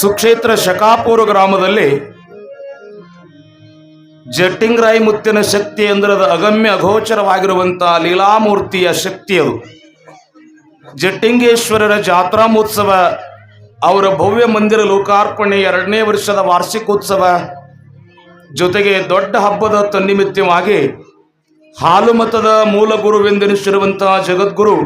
ಸುಕ್ಷೇತ್ರ ಶಕಾಪುರ ಗ್ರಾಮದಲ್ಲಿ ಜಟ್ಟಿಂಗರಾಯಿ ಮುತ್ತಿನ ಶಕ್ತಿ ಅಂದ್ರೆ ಅದು ಅಗಮ್ಯ ಅಗೋಚರವಾಗಿರುವಂತಹ ಲೀಲಾಮೂರ್ತಿಯ ಶಕ್ತಿ ಅದು. ಜಟ್ಟಿಂಗೇಶ್ವರರ ಜಾತ್ರಾ ಮಹೋತ್ಸವ ಅವರ ಭವ್ಯ ಮಂದಿರ ಲೋಕಾರ್ಪಣೆ ಎರಡನೇ ವರ್ಷದ ವಾರ್ಷಿಕೋತ್ಸವ ಜೊತೆಗೆ ದೊಡ್ಡ ಹಬ್ಬದ ತನ್ನಿಮಿತ್ತವಾಗಿ ಹಾಲು ಮತದ ಮೂಲ ಗುರುವೆಂದೆನಿಸಿರುವಂತಹ ಜಗದ್ಗುರು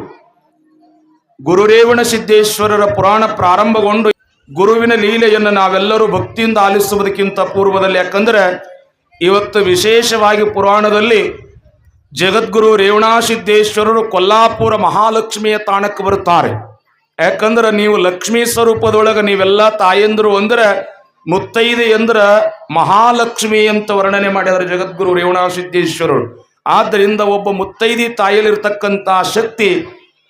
ಗುರುರೇವಣ ಸಿದ್ದೇಶ್ವರರ ಪುರಾಣ ಪ್ರಾರಂಭಗೊಂಡು ಗುರುವಿನ ಲೀಲೆಯನ್ನು ನಾವೆಲ್ಲರೂ ಭಕ್ತಿಯಿಂದ ಆಲಿಸುವುದಕ್ಕಿಂತ ಪೂರ್ವದಲ್ಲಿ ಯಾಕಂದ್ರೆ ಇವತ್ತು ವಿಶೇಷವಾಗಿ ಪುರಾಣದಲ್ಲಿ ಜಗದ್ಗುರು ರೇವಣಾಸಿದ್ದೇಶ್ವರರು ಕೊಲ್ಲಾಪುರ ಮಹಾಲಕ್ಷ್ಮಿಯ ತಾಣಕ್ಕೆ ಬರುತ್ತಾರೆ. ಯಾಕಂದ್ರೆ ನೀವು ಲಕ್ಷ್ಮೀ ಸ್ವರೂಪದೊಳಗೆ ನೀವೆಲ್ಲ ತಾಯಂದರು ಅಂದ್ರೆ ಮುತ್ತೈದೆ ಎಂದ್ರೆ ಮಹಾಲಕ್ಷ್ಮಿ ಅಂತ ವರ್ಣನೆ ಮಾಡಿದ್ದಾರೆ ಜಗದ್ಗುರು ರೇವಣಾಸಿದ್ದೇಶ್ವರರು. ಆದ್ದರಿಂದ ಒಬ್ಬ ಮುತ್ತೈದಿ ತಾಯಿಯಲ್ಲಿರ್ತಕ್ಕಂಥ ಶಕ್ತಿ,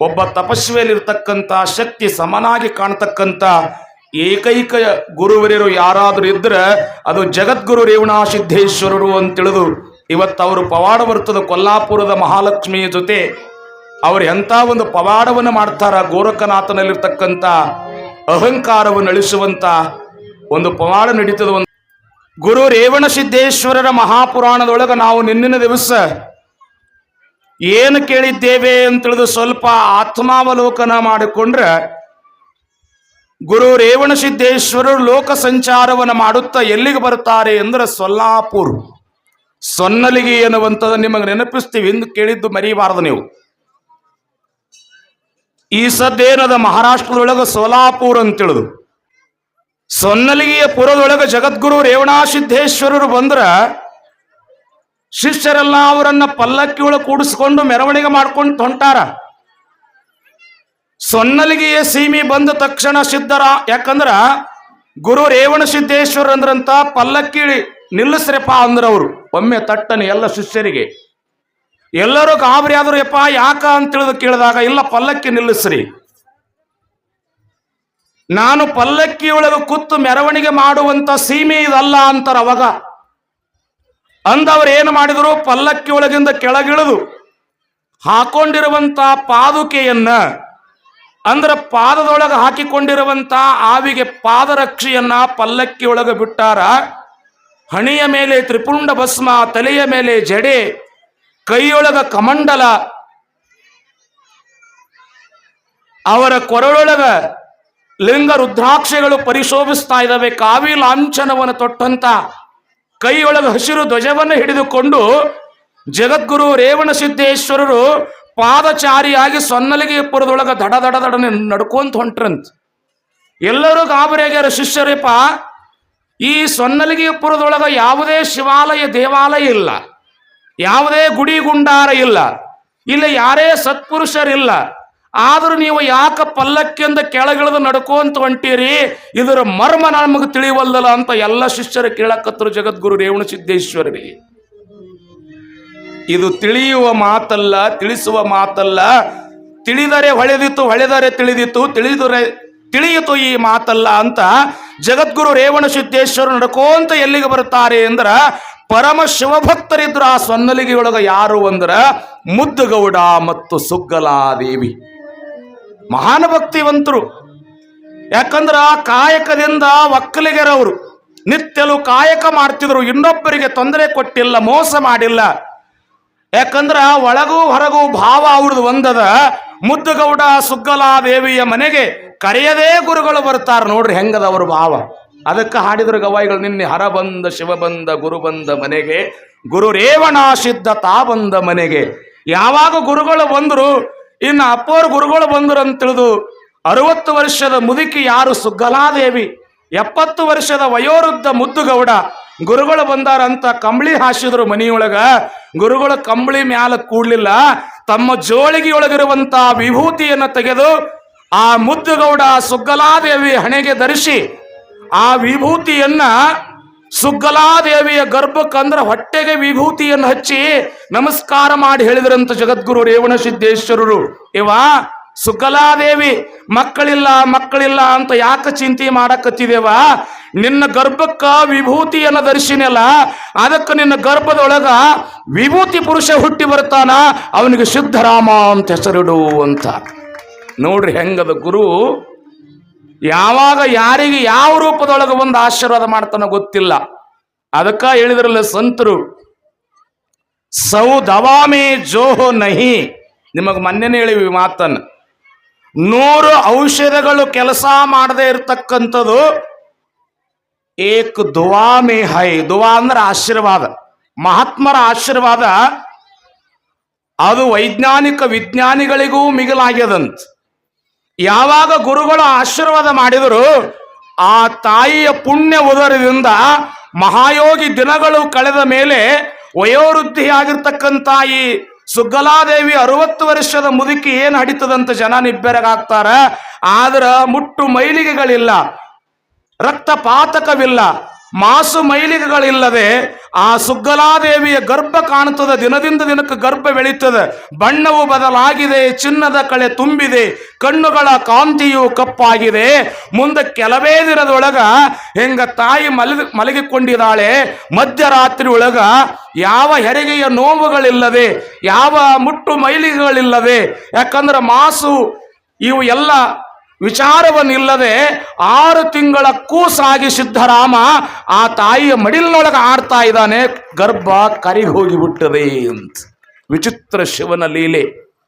ಒಬ್ಬ ತಪಸ್ವಿಯಲ್ಲಿರ್ತಕ್ಕಂಥ ಶಕ್ತಿ ಸಮನಾಗಿ ಕಾಣತಕ್ಕಂಥ ಏಕೈಕ ಗುರುವರಿಯರು ಯಾರಾದರೂ ಇದ್ರೆ ಅದು ಜಗದ್ಗುರು ರೇವಣಾಸಿದ್ದೇಶ್ವರರು ಅಂತ ತಿಳಿದು ಇವತ್ತು ಅವರು ಪವಾಡ ಬರ್ತದ ಕೊಲ್ಲಾಪುರದ ಮಹಾಲಕ್ಷ್ಮಿಯ ಜೊತೆ ಅವರು ಎಂಥ ಒಂದು ಪವಾಡವನ್ನು ಮಾಡ್ತಾರ ಗೋರಖನಾಥನಲ್ಲಿರ್ತಕ್ಕಂಥ ಅಹಂಕಾರವನ್ನು ಅಳಿಸುವಂತ ಒಂದು ಪವಾಡ ನಡೀತದ ಒಂದು ಗುರು ರೇವಣ ಸಿದ್ದೇಶ್ವರರ ಮಹಾಪುರಾಣದೊಳಗೆ ನಾವು ನಿನ್ನಿನ ದಿವಸ ಏನು ಕೇಳಿದ್ದೇವೆ ಅಂತ ತಿಳಿದು ಸ್ವಲ್ಪ ಆತ್ಮಾವಲೋಕನ ಮಾಡಿಕೊಂಡ್ರೆ ಗುರು ರೇವಣ ಸಿದ್ದೇಶ್ವರರು ಲೋಕ ಸಂಚಾರವನ್ನು ಮಾಡುತ್ತಾ ಎಲ್ಲಿಗೆ ಬರುತ್ತಾರೆ ಅಂದ್ರೆ ಸೊಲ್ಲಾಪುರ್. ಸೊನ್ನಲಿಗೆ ಎನ್ನುವಂಥದ್ದು ನಿಮಗೆ ನೆನಪಿಸ್ತೀವಿ ಎಂದು ಕೇಳಿದ್ದು ಮರಿಬಾರದು ನೀವು. ಈ ಸದ್ದೇನದ ಮಹಾರಾಷ್ಟ್ರದೊಳಗೆ ಸೋಲಾಪುರ್ ಅಂತ ತಿಳಿದು. ಸೊನ್ನಲಿಗೆಯ ಪುರದೊಳಗೆ ಜಗದ್ಗುರು ರೇವಣಾಸಿದ್ದೇಶ್ವರರು ಬಂದ್ರ ಶಿಷ್ಯರೆಲ್ಲ ಅವರನ್ನ ಪಲ್ಲಕ್ಕಿ ಒಳಗೆ ಕೂಡಿಸ್ಕೊಂಡು ಮೆರವಣಿಗೆ ಮಾಡ್ಕೊಂಡು ಹೊಂಟಾರ. ಸೊನ್ನಲಿಗೆಯ ಸೀಮಿ ಬಂದ ತಕ್ಷಣ ಸಿದ್ಧರ. ಯಾಕಂದ್ರ ಗುರು ರೇವಣ ಸಿದ್ದೇಶ್ವರ ಅಂದ್ರಂತ ಪಲ್ಲಕ್ಕಿ ನಿಲ್ಲಿಸ್ರಪ್ಪ ಅಂದ್ರ ಅವರು ಒಮ್ಮೆ ತಟ್ಟನೆ ಎಲ್ಲ ಶಿಷ್ಯರಿಗೆ. ಎಲ್ಲರೂ ಗಾಬರಿ ಆದ್ರು ಯಪ್ಪ ಯಾಕ ತಿಳಿದು ಕೇಳಿದಾಗ, ಇಲ್ಲ, ಪಲ್ಲಕ್ಕಿ ನಿಲ್ಲಿಸ್ರಿ. ನಾನು ಪಲ್ಲಕ್ಕಿಯೊಳಗೆ ಕುತ್ತು ಮೆರವಣಿಗೆ ಮಾಡುವಂತ ಸೀಮೆ ಇದಲ್ಲ ಅಂತಾರ ಅವಾಗ. ಅಂದವ್ರು ಏನು ಮಾಡಿದ್ರು? ಪಲ್ಲಕ್ಕಿ ಒಳಗಿಂದ ಕೆಳಗಿಳಿದು ಹಾಕೊಂಡಿರುವಂತ ಪಾದುಕೆಯನ್ನ ಅಂದ್ರ ಪಾದದೊಳಗೆ ಹಾಕಿಕೊಂಡಿರುವಂತ ಆವಿಗೆ ಪಾದರಕ್ಷೆಯನ್ನ ಪಲ್ಲಕ್ಕಿ ಒಳಗೆ ಬಿಟ್ಟಾರ. ಹಣೆಯ ಮೇಲೆ ತ್ರಿಪುಂಡ ಭಸ್ಮ, ತಲೆಯ ಮೇಲೆ ಜಡೆ, ಕೈಯೊಳಗ ಕಮಂಡಲ, ಅವರ ಕೊರಳೊಳಗ ಲಿಂಗ ರುದ್ರಾಕ್ಷಗಳು ಪರಿಶೋಭಿಸ್ತಾ ಇದ್ದಾವೆ. ಕಾವಿ ಲಾಂಛನವನ್ನು ತೊಟ್ಟಂತ ಕೈಯೊಳಗ ಹಸಿರು ಧ್ವಜವನ್ನು ಹಿಡಿದುಕೊಂಡು ಜಗದ್ಗುರು ರೇವಣ ಸಿದ್ದೇಶ್ವರರು ಸೊನ್ನಲಿಗೆ ಸೊನ್ನಲಿಗೆಪುರದೊಳಗ ದಡ ದಡ ದಡನೆ ನಡ್ಕೊಂತ ಹೊಂಟ್ರಂತ. ಎಲ್ಲರೂ ಗಾಬರಿಯಾಗ್ಯಾರ ಶಿಷ್ಯರೇಪ ಈ ಸೊನ್ನಲಿಗೆಪುರದೊಳಗ ಯಾವುದೇ ಶಿವಾಲಯ ದೇವಾಲಯ ಇಲ್ಲ, ಯಾವುದೇ ಗುಡಿ ಗುಂಡಾರ ಇಲ್ಲ, ಇಲ್ಲಿ ಯಾರೇ ಸತ್ಪುರುಷರಿಲ್ಲ, ಆದರೂ ನೀವು ಯಾಕ ಪಲ್ಲಕ್ಕಿಂದ ಕೆಳಗಿಳಿದು ನಡ್ಕೊಂತ ಹೊಂಟೀರಿ? ಇದರ ಮರ್ಮ ನಮಗೆ ತಿಳಿವಲ್ದಲ್ಲ ಅಂತ ಎಲ್ಲ ಶಿಷ್ಯರು ಕೇಳಕತ್ತರು ಜಗದ್ಗುರು ರೇವಣ ಸಿದ್ದೇಶ್ವರರಿಗೆ. ಇದು ತಿಳಿಯುವ ಮಾತಲ್ಲ, ತಿಳಿಸುವ ಮಾತಲ್ಲ. ತಿಳಿದರೆ ಹೊಳೆದಿತ್ತು, ಹೊಳೆದರೆ ತಿಳಿದಿತ್ತು, ತಿಳಿದರೆ ತಿಳಿಯಿತು ಈ ಮಾತಲ್ಲ ಅಂತ ಜಗದ್ಗುರು ರೇವಣ ಸಿದ್ದೇಶ್ವರ ನಡ್ಕೋಂತ ಎಲ್ಲಿಗೆ ಬರುತ್ತಾರೆ ಅಂದ್ರ ಪರಮ ಶಿವಭಕ್ತರಿದ್ರು ಆ ಸೊನ್ನಲಿಗೆಯೊಳಗ ಯಾರು ಅಂದ್ರ ಮುದ್ದುಗೌಡ ಮತ್ತು ಸುಗ್ಗಲಾದೇವಿ. ಮಹಾನ್ ಭಕ್ತಿವಂತರು. ಯಾಕಂದ್ರ ಕಾಯಕದಿಂದ ಒಕ್ಕಲಿಗರವರು. ನಿತ್ಯಲು ಕಾಯಕ ಮಾಡ್ತಿದ್ರು, ಇನ್ನೊಬ್ಬರಿಗೆ ತೊಂದರೆ ಕೊಟ್ಟಿಲ್ಲ, ಮೋಸ ಮಾಡಿಲ್ಲ. ಯಾಕಂದ್ರ ಒಳಗೂ ಹೊರಗೂ ಭಾವ ಅವ್ರದ್ದು ಒಂದದ. ಮುದ್ದುಗೌಡ ಸುಗ್ಗಲಾದೇವಿಯ ಮನೆಗೆ ಕರೆಯದೇ ಗುರುಗಳು ಬರ್ತಾರ ನೋಡ್ರಿ ಹೆಂಗದ ಅವ್ರ ಭಾವ. ಅದಕ್ಕೆ ಹಾಡಿದ್ರು ಗವಾಯಿಗಳು, ನಿನ್ನೆ ಹರ ಬಂದ, ಶಿವ ಬಂದ, ಗುರು ಬಂದ ಮನೆಗೆ, ಗುರು ರೇವಣಾಶಿದ್ದ ತಾ ಬಂದ ಮನೆಗೆ. ಯಾವಾಗ ಗುರುಗಳು ಬಂದರು, ಇನ್ನು ಅಪ್ಪೋರ್ ಗುರುಗಳು ಬಂದರು ಅಂತ ತಿಳಿದು ಅರವತ್ತು ವರ್ಷದ ಮುದುಕಿ ಯಾರು ಸುಗ್ಗಲಾದೇವಿ ಎಪ್ಪತ್ತು ವರ್ಷದ ವಯೋವೃದ್ಧ ಮುದ್ದುಗೌಡ, ಗುರುಗಳು ಬಂದಾರಂತ ಕಂಬಳಿ ಹಾಸಿದ್ರು ಮನಿಯೊಳಗ. ಗುರುಗಳು ಕಂಬಳಿ ಮ್ಯಾಲ ಕೂಡ್ಲಿಲ್ಲ. ತಮ್ಮ ಜೋಳಿಗೆಯೊಳಗಿರುವಂತ ವಿಭೂತಿಯನ್ನು ತೆಗೆದು ಆ ಮುದ್ದುಗೌಡ ಸುಗ್ಗಲಾದೇವಿ ಹಣೆಗೆ ಧರಿಸಿ ಆ ವಿಭೂತಿಯನ್ನ ಸುಗ್ಗಲಾದೇವಿಯ ಗರ್ಭಕ್ಕಂದ್ರ ಹೊಟ್ಟೆಗೆ ವಿಭೂತಿಯನ್ನು ಹಚ್ಚಿ ನಮಸ್ಕಾರ ಮಾಡಿ ಹೇಳಿದ್ರಂತ ಜಗದ್ಗುರು ರೇವಣ ಸಿದ್ದೇಶ್ವರರು. ಇವ ಸುಗ್ಗಲಾದೇವಿ ಮಕ್ಕಳಿಲ್ಲ ಮಕ್ಕಳಿಲ್ಲ ಅಂತ ಯಾಕೆ ಚಿಂತೆ ಮಾಡಕತ್ತಿದೇವ? ನಿನ್ನ ಗರ್ಭಕ್ಕ ವಿಭೂತಿಯನ್ನು ಧರಿಸಿನಲ್ಲ, ಅದಕ್ಕೆ ನಿನ್ನ ಗರ್ಭದೊಳಗ ವಿಭೂತಿ ಪುರುಷ ಹುಟ್ಟಿ ಬರ್ತಾನ, ಅವನಿಗೆ ಸಿದ್ಧರಾಮ ಅಂತ ಹೆಸರಿಡು ಅಂತ. ನೋಡ್ರಿ ಹೆಂಗದ ಗುರು, ಯಾವಾಗ ಯಾರಿಗೆ ಯಾವ ರೂಪದೊಳಗೆ ಒಂದು ಆಶೀರ್ವಾದ ಮಾಡ್ತಾನ ಗೊತ್ತಿಲ್ಲ. ಅದಕ್ಕ ಹೇಳಿದ್ರಲ್ಲ ಸಂತರು, ಸೌ ದವಾಮೇ ಜೋಹೋ ನಹಿ. ನಿಮಗೆ ಮೊನ್ನೆನೇ ಹೇಳಿವಿ ಮಾತನ್ನ. ನೂರು ಔಷಧಗಳು ಕೆಲಸ ಮಾಡದೇ ಇರತಕ್ಕಂಥದ್ದು ಏಕ್ ದುವಾ ಮೇ ಹೈ. ದುವಾ ಅಂದ್ರೆ ಆಶೀರ್ವಾದ. ಮಹಾತ್ಮರ ಆಶೀರ್ವಾದ ಅದು ವೈಜ್ಞಾನಿಕ ವಿಜ್ಞಾನಿಗಳಿಗೂ ಮಿಗಿಲಾಗ್ಯದಂತ. ಯಾವಾಗ ಗುರುಗಳು ಆಶೀರ್ವಾದ ಮಾಡಿದರು ಆ ತಾಯಿಯ ಪುಣ್ಯ ಉದರದಿಂದ ಮಹಾಯೋಗಿ ದಿನಗಳು ಕಳೆದ ಮೇಲೆ ವಯೋವೃದ್ಧಿಯಾಗಿರ್ತಕ್ಕಂಥ ಈ ಸುಗ್ಗಲಾದೇವಿ ಅರವತ್ತು ವರ್ಷದ ಮುದುಕಿ ಏನು ಹಡಿತದಂತ ಜನ ನಿಬ್ಬೆರಗಾಗ್ತಾರ? ಆದ್ರ ಮುಟ್ಟು ಮೈಲಿಗೆಗಳಿಲ್ಲ ರಕ್ತಪಾತಕವಿಲ್ಲ. ಮಾಸು ಮೈಲಿಗೆಗಳಿಲ್ಲದೆ ಆ ಸುಗ್ಗಲಾದೇವಿಯ ಗರ್ಭ ಕಾಣುತ್ತದೆ. ದಿನದಿಂದ ದಿನಕ್ಕೆ ಗರ್ಭ ಬೆಳೀತದೆ. ಬಣ್ಣವು ಬದಲಾಗಿದೆ, ಚಿನ್ನದ ಕಳೆ ತುಂಬಿದೆ, ಕಣ್ಣುಗಳ ಕಾಂತಿಯು ಕಪ್ಪಾಗಿದೆ. ಮುಂದೆ ಕೆಲವೇ ದಿನದೊಳಗ ಹೆಂಗ ತಾಯಿ ಮಲಗಿ, ಮಲಗಿಕೊಂಡಿದ್ದಾಳೆ, ಮಧ್ಯರಾತ್ರಿ ಒಳಗ ಯಾವ ಹೆರಿಗೆಯ ನೋವುಗಳಿಲ್ಲದೆ, ಯಾವ ಮುಟ್ಟು ಮೈಲಿಗೆಗಳಿಲ್ಲದೆ, ಯಾಕಂದ್ರೆ ಮಾಸು ಇವು ಎಲ್ಲ ವಿಚಾರವನ್ನಿಲ್ಲದೆ ಆರು ತಿಂಗಳ ಕೂಸಾಗಿ ಸಿದ್ಧರಾಮ ಆ ತಾಯಿಯ ಮಡಿಲಿನೊಳಗೆ ಆಡ್ತಾ ಇದ್ದಾನೆ, ಗರ್ಭ ಕರಿಗಿ ಹೋಗಿಬಿಟ್ಟದೆ ಅಂತ. ವಿಚಿತ್ರ ಶಿವನ ಲೀಲೆ.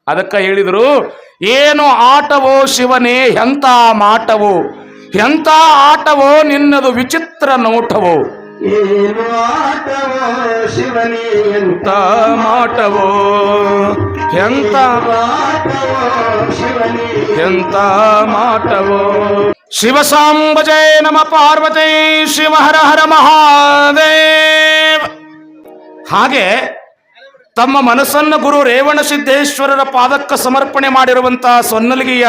ಅದಕ್ಕೆ ಹೇಳಿದರು, ಏನು ಆಟವೋ ಶಿವನೇ, ಎಂಥ ಮಾಟವೋ? ಎಂಥ ಆಟವೋ ನಿನ್ನದು ವಿಚಿತ್ರ ನೋಟವೋ? ಏನು ಆಟವೋ ಶಿವನೇ ಎಂತ ಮಾಟವೋ? ಎಂತ ಆಟವೋ ಶಿವನೇ ಎಂತ ಮಾಟವೋ? ಶಿವ ನಮ ಪಾರ್ವತಿ ಶಿವ ಹರ ಹರ ಮಹಾದೇವ್. ಹಾಗೆ ತಮ್ಮ ಮನಸ್ಸನ್ನು ಗುರು ರೇವಣ ಸಿದ್ದೇಶ್ವರರ ಪಾದಕ್ಕೆ ಸಮರ್ಪಣೆ ಮಾಡಿರುವಂತಹ ಸೊನ್ನಲಿಗೆಯ